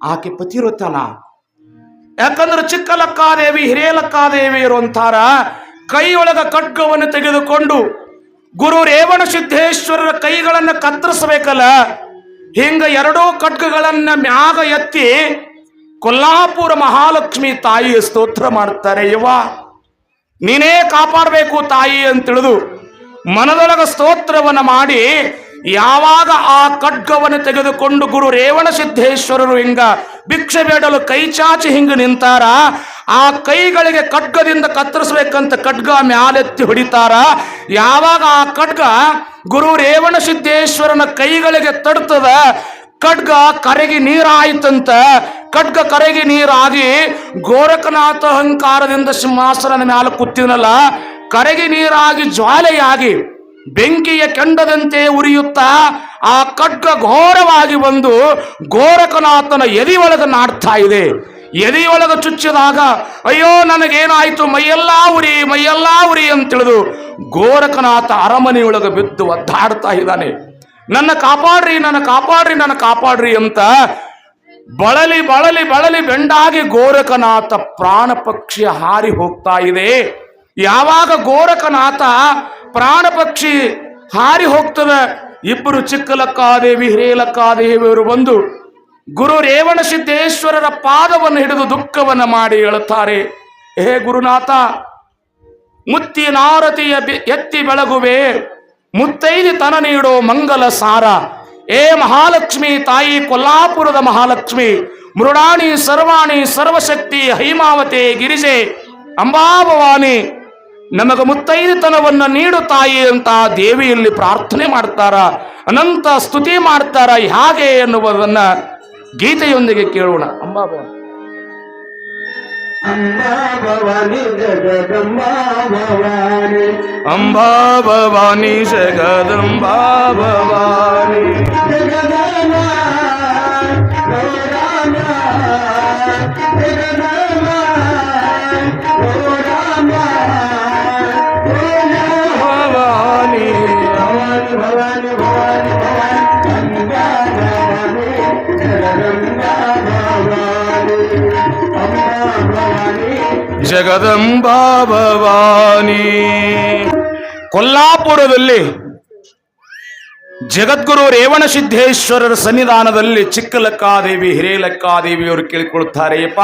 ಆಕೆ ಪತಿ ಇರುತ್ತಲ್ಲ ಯಾಕಂದ್ರೆ ಚಿಕ್ಕಲಕ್ಕಾದೇವಿ ಹಿರೇಲಕ್ಕಾದೇವಿ ಇರುವಂತಾರ, ಕೈಯೊಳಗ ಖಡ್ಗವನ್ನು ತೆಗೆದುಕೊಂಡು ಗುರು ರೇವಣ ಸಿದ್ದೇಶ್ವರರ ಕೈಗಳನ್ನು ಕತ್ತರಿಸಬೇಕಲ್ಲ? ಹಿಂಗ ಎರಡೂ ಖಡ್ಗಗಳನ್ನ ಮ್ಯಾಗ ಎತ್ತಿ ಕೊಲ್ಲಾಪುರ ಮಹಾಲಕ್ಷ್ಮಿ ತಾಯಿ ಸ್ತೋತ್ರ ಮಾಡ್ತಾರೆ ಯುವ ನೀನೇ ಕಾಪಾಡಬೇಕು ತಾಯಿ ಅಂತ ತಿಳಿದು ಮನದೊಳಗ ಸ್ತೋತ್ರವನ್ನು ಮಾಡಿ ಯಾವಾಗ ಆ ಖಡ್ಗವನ್ನು ತೆಗೆದುಕೊಂಡು ಗುರು ರೇವಣ ಸಿದ್ದೇಶ್ವರರು ಹಿಂಗ ಭಿಕ್ಷೆ ಬೇಡಲು ಕೈ ಚಾಚಿ ಹಿಂಗ ನಿಂತಾರ, ಆ ಕೈಗಳಿಗೆ ಖಡ್ಗದಿಂದ ಕತ್ತರಿಸ್ಬೇಕಂತ ಖಡ್ಗ ಮ್ಯಾಲೆತ್ತಿ ಹೊಡಿತಾರ. ಯಾವಾಗ ಆ ಖಡ್ಗ ಗುರು ರೇವಣ ಸಿದ್ದೇಶ್ವರನ ಕೈಗಳಿಗೆ ತಡ್ತದ, ಖಡ್ಗ ಕರಗಿ ನೀರಾಯ್ತಂತ, ಖಡ್ಗ ಕರಗಿ ನೀರಾಗಿ ಗೋರಖನಾಥ ಅಹಂಕಾರದಿಂದ ಸಿಂಹಾಸನದ ಮ್ಯಾಲ ಕೂತಿನಲ್ಲ ಕರಗಿ ನೀರಾಗಿ ಜ್ವಾಲೆಯಾಗಿ ಬೆಂಕಿಯ ಕೆಂಡದಂತೆ ಉರಿಯುತ್ತಾ ಆ ಖಡ್ಗ ಘೋರವಾಗಿ ಬಂದು ಗೋರಕನಾಥನ ಎದಿ ಒಳಗ ನಾಡ್ತಾ ಇದೆ. ಎದೆಯೊಳಗ ಚುಚ್ಚಿದಾಗ, ಅಯ್ಯೋ, ನನಗೇನಾಯ್ತು? ಮೈಯೆಲ್ಲಾ ಉರಿ ಮೈಯೆಲ್ಲಾ ಉರಿ ಅಂತ ತಿಳಿದು ಗೋರಕನಾಥ ಅರಮನೆಯೊಳಗ ಬಿದ್ದು ಒದ್ದಾಡ್ತಾ ಇದ್ದಾನೆ. ನನ್ನ ಕಾಪಾಡ್ರಿ ನನ್ನ ಕಾಪಾಡ್ರಿ ನನ್ನ ಕಾಪಾಡ್ರಿ ಅಂತ ಬಳಲಿ ಬಳಲಿ ಬಳಲಿ ಬೆಂಡಾಗಿ ಗೋರಕನಾಥ ಪ್ರಾಣ ಪಕ್ಷಿ ಹಾರಿ ಹೋಗ್ತಾ ಇದೆ. ಯಾವಾಗ ಗೋರಖನಾಥ ಪ್ರಾಣ ಪಕ್ಷಿ ಹಾರಿ ಹೋಗ್ತವೆ. ಇಬ್ಬರು ಚಿಕ್ಕಲಕ್ಕಾದೇವಿ ಹಿರೇಲಕ್ಕಾದೇವಿಯವರು ಬಂದು ಗುರು ರೇವಣ ಸಿದ್ದೇಶ್ವರರ ಪಾದವನ್ನು ಹಿಡಿದು ದುಃಖವನ್ನು ಮಾಡಿ ಹೇಳುತ್ತಾರೆ, ಹೇ ಗುರುನಾಥ ಮುತ್ತಿನಾರತಿಯ ನಾರತಿಯ ಎತ್ತಿ ಬೆಳಗುವೆ, ಮುತ್ತೈದಿ ತನ ನೀಡೋ ಮಂಗಲ ಸಾರ. ಏ ಮಹಾಲಕ್ಷ್ಮಿ, ತಾಯಿ ಕೊಲ್ಲಾಪುರದ ಮಹಾಲಕ್ಷ್ಮಿ ಮೃಡಾಣಿ ಸರ್ವಾಣಿ, ಸರ್ವಶಕ್ತಿ, ಹೈಮಾವತೆ, ಗಿರಿಜೆ, ಅಂಬಾಭವಾನಿ ನಮಗ ಮುತ್ತೈದತನವನ್ನ ನೀಡು ತಾಯಿ ಅಂತ ದೇವಿಯಲ್ಲಿ ಪ್ರಾರ್ಥನೆ ಮಾಡ್ತಾರ ಅನಂತ ಸ್ತುತಿ ಮಾಡ್ತಾರ ಹೇಗೆ ಎನ್ನುವುದನ್ನ ಗೀತೆಯೊಂದಿಗೆ ಕೇಳೋಣ. ಅಂಬಾಭವಾನಿ ಅಂಬಾ ಭವಾನಿ ಜಗದಂಬಾ ಭವಾನಿ ಜಗದಂಬಾ ಭವಾನಿ ಕೊಲ್ಲಾಪುರದಲ್ಲಿ ಜಗದ್ಗುರು ರೇವಣ ಸಿದ್ದೇಶ್ವರರ ಸನ್ನಿಧಾನದಲ್ಲಿ ಚಿಕ್ಕಲಕ್ಕಾದೇವಿ, ಹಿರೇಲಕ್ಕಾದೇವಿಯವರು ಕೇಳಿಕೊಳ್ಳುತ್ತಾರೆ ಯಪ್ಪ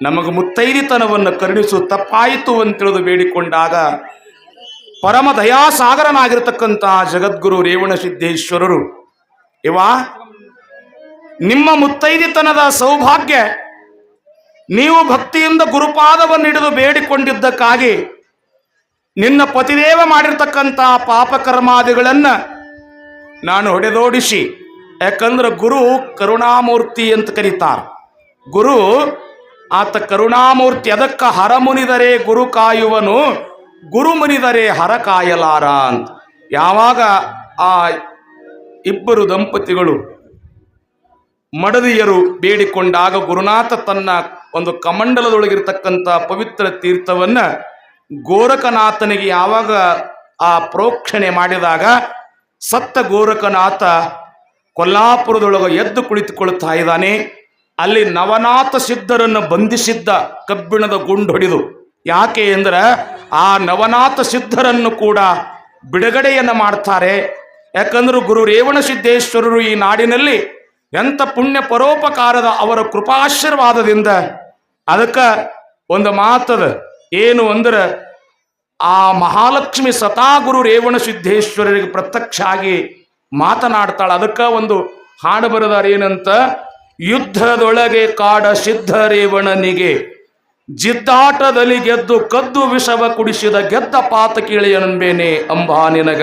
ನಮಗೆ ಮುತ್ತೈದಿತನವನ್ನು ಕರುಣಿಸು, ತಪ್ಪಾಯಿತು ಅಂತ ತಿಳಿದು ಬೇಡಿಕೊಂಡಾಗ ಪರಮ ದಯಾಸಾಗರನಾಗಿರ್ತಕ್ಕಂತಹ ಜಗದ್ಗುರು ರೇವಣ ಸಿದ್ದೇಶ್ವರರು ಇವ ನಿಮ್ಮ ಮುತ್ತೈದಿತನದ ಸೌಭಾಗ್ಯ ನೀವು ಭಕ್ತಿಯಿಂದ ಗುರುಪಾದವನ್ನು ಹಿಡಿದು ಬೇಡಿಕೊಂಡಿದ್ದಕ್ಕಾಗಿ ನಿನ್ನ ಪತಿದೇವ ಮಾಡಿರ್ತಕ್ಕಂಥ ಪಾಪಕರ್ಮಾದಿಗಳನ್ನು ನಾನು ಹೊಡೆದೋಡಿಸಿ. ಯಾಕಂದ್ರೆ ಗುರು ಕರುಣಾಮೂರ್ತಿ ಅಂತ ಕರೀತಾರೆ. ಗುರು ಆತ ಕರುಣಾಮೂರ್ತಿ ಅದಕ್ಕ ಹರ ಮುನಿದರೆ ಗುರು ಕಾಯುವನು, ಗುರು ಮುನಿದರೆ ಹರ ಕಾಯಲಾರ ಅಂತ. ಯಾವಾಗ ಆ ಇಬ್ಬರು ದಂಪತಿಗಳು ಮಡದಿಯರು ಬೇಡಿಕೊಂಡಾಗ ಗುರುನಾಥ ತನ್ನ ಒಂದು ಕಮಂಡಲದೊಳಗಿರ್ತಕ್ಕಂಥ ಪವಿತ್ರ ತೀರ್ಥವನ್ನ ಗೋರಖನಾಥನಿಗೆ ಯಾವಾಗ ಆ ಪ್ರೋಕ್ಷಣೆ ಮಾಡಿದಾಗ ಸತ್ತ ಗೋರಖನಾಥ ಕೊಲ್ಲಾಪುರದೊಳಗೆ ಎದ್ದು ಕುಳಿತುಕೊಳ್ತಾ ಇದ್ದಾನೆ. ಅಲ್ಲಿ ನವನಾಥ ಸಿದ್ಧರನ್ನು ಬಂಧಿಸಿದ್ದ ಕಬ್ಬಿಣದ ಗುಂಡು ಹೊಡೆದು. ಯಾಕೆ ಅಂದ್ರೆ ಆ ನವನಾಥ ಸಿದ್ಧರನ್ನು ಕೂಡ ಬಿಡುಗಡೆಯನ್ನ ಮಾಡ್ತಾರೆ. ಯಾಕಂದ್ರೆ ಗುರು ರೇವಣ ಸಿದ್ದೇಶ್ವರರು ಈ ನಾಡಿನಲ್ಲಿ ಎಂಥ ಪುಣ್ಯ ಪರೋಪಕಾರದ ಅವರ ಕೃಪಾಶೀರ್ವಾದದಿಂದ ಅದಕ್ಕೆ ಒಂದು ಮಾತದ ಏನು ಅಂದ್ರೆ ಆ ಮಹಾಲಕ್ಷ್ಮಿ ಸತಾ ಗುರು ರೇವಣ ಸಿದ್ದೇಶ್ವರರಿಗೆ ಪ್ರತ್ಯಕ್ಷ ಆಗಿ ಮಾತನಾಡ್ತಾಳ. ಅದಕ್ಕೆ ಒಂದು ಹಾಡು ಬರೆದಾರ ಏನಂತ? ಯುದ್ಧದೊಳಗೆ ಕಾಡ ಸಿದ್ಧ ರೇವಣನಿಗೆ, ಜಿದ್ದಾಟದಲ್ಲಿ ಗೆದ್ದು ಕದ್ದು ವಿಷವ ಕುಡಿಸಿದ ಗೆದ್ದ ಪಾತ ಕೀಳೆಯನ್ಬೇನೆ ಅಂಬಾ ನಿನಗ.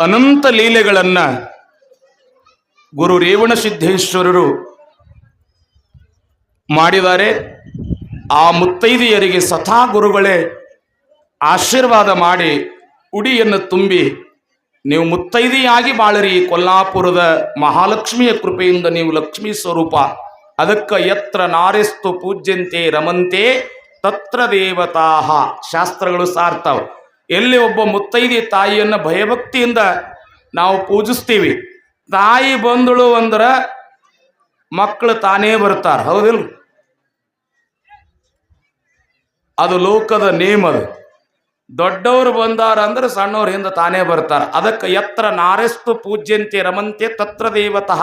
ಅನಂತ ಲೀಲೆಗಳನ್ನ ಗುರು ರೇವಣ ಸಿದ್ದೇಶ್ವರರು ಮಾಡಿದ್ದಾರೆ. ಆ ಮುತ್ತೈದೆಯರಿಗೆ ಸಥಾ ಗುರುಗಳೇ ಆಶೀರ್ವಾದ ಮಾಡಿ ಉಡಿಯನ್ನು ತುಂಬಿ ನೀವು ಮುತ್ತೈದೆಯಾಗಿ ಬಾಳರಿ. ಕೊಲ್ಲಾಪುರದ ಮಹಾಲಕ್ಷ್ಮಿಯ ಕೃಪೆಯಿಂದ ನೀವು ಲಕ್ಷ್ಮೀ ಸ್ವರೂಪ. ಅದಕ್ಕ ಎತ್ರ ನಾರೆಸ್ತು ಪೂಜ್ಯಂತೆ ರಮಂತೆ ತತ್ರ ದೇವತಾಹ. ಶಾಸ್ತ್ರಗಳು ಸಾರ್ತಾವ ಎಲ್ಲಿ ಒಬ್ಬ ಮುತ್ತೈದೆ ತಾಯಿಯನ್ನು ಭಯಭಕ್ತಿಯಿಂದ ನಾವು ಪೂಜಿಸ್ತೀವಿ. ತಾಯಿ ಬಂದಳು ಅಂದ್ರೆ ಮಕ್ಕಳು ತಾನೇ ಬರ್ತಾರೆ ಹೌದಿಲ್ಲ ಅದು ಲೋಕದ ನೇಮ್ ಅದು. ದೊಡ್ಡವರು ಬಂದಾರ ಅಂದ್ರೆ ಸಣ್ಣವ್ರ ಹಿಂದೆ ತಾನೇ ಬರ್ತಾರೆ. ಅದಕ್ಕೆ ಎತ್ತರ ನಾರೆಸ್ತು ಪೂಜ್ಯಂತೆ ರಮಂತೆ ತತ್ರ ದೇವತಃ.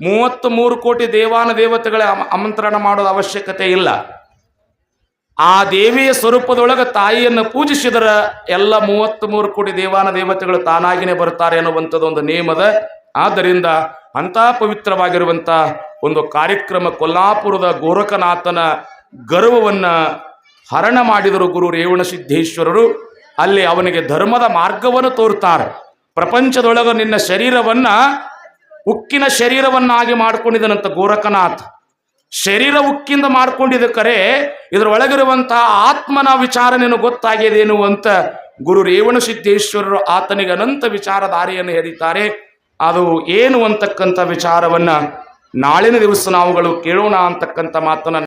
ಮೂವತ್ತು ಮೂರು ಕೋಟಿ ದೇವಾನ ದೇವತೆಗಳ ಆಮಂತ್ರಣ ಮಾಡೋದು ಅವಶ್ಯಕತೆ ಇಲ್ಲ. ಆ ದೇವಿಯ ಸ್ವರೂಪದೊಳಗೆ ತಾಯಿಯನ್ನು ಪೂಜಿಸಿದರ ಎಲ್ಲ ಮೂವತ್ತ್ ಮೂರು ಕೋಟಿ ದೇವಾನ ದೇವತೆಗಳು ತಾನಾಗಿನೇ ಬರ್ತಾರೆ ಅನ್ನುವಂಥದ್ದು ಒಂದು ನಿಯಮದ. ಆದ್ದರಿಂದ ಅಂತ ಪವಿತ್ರವಾಗಿರುವಂಥ ಒಂದು ಕಾರ್ಯಕ್ರಮ ಕೊಲ್ಲಾಪುರದ ಗೋರಖನಾಥನ ಗರ್ವವನ್ನ ಹರಣ ಮಾಡಿದರು ಗುರು ರೇವಣ ಸಿದ್ದೇಶ್ವರರು. ಅಲ್ಲಿ ಅವನಿಗೆ ಧರ್ಮದ ಮಾರ್ಗವನ್ನು ತೋರ್ತಾರೆ. ಪ್ರಪಂಚದೊಳಗ ನಿನ್ನ ಶರೀರವನ್ನು ಉಕ್ಕಿನ ಶರೀರವನ್ನಾಗಿ ಮಾಡಿಕೊಂಡಿದ್ದನಂತ ಗೋರಖನಾಥ್ ಶರೀರ ಉಕ್ಕಿಂದ ಮಾಡ್ಕೊಂಡಿದ್ದ ಕರೆ, ಇದರೊಳಗಿರುವಂತಹ ಆತ್ಮನ ವಿಚಾರ ನಿನಗೆ ಗೊತ್ತಾಗಿದೇನು ಅಂತ ಗುರು ರೇವಣ ಸಿದ್ದೇಶ್ವರರು ಆತನಿಗೆ ಅನಂತ ವಿಚಾರಧಾರೆಯನ್ನು ಹೇಳಿದ್ದಾರೆ. ಅದು ಏನು ಅಂತಕ್ಕಂಥ ವಿಚಾರವನ್ನ ನಾಳಿನ ದಿವಸ ನಾವುಗಳು ಕೇಳೋಣ ಅಂತಕ್ಕಂಥ ಮಾತನ್ನ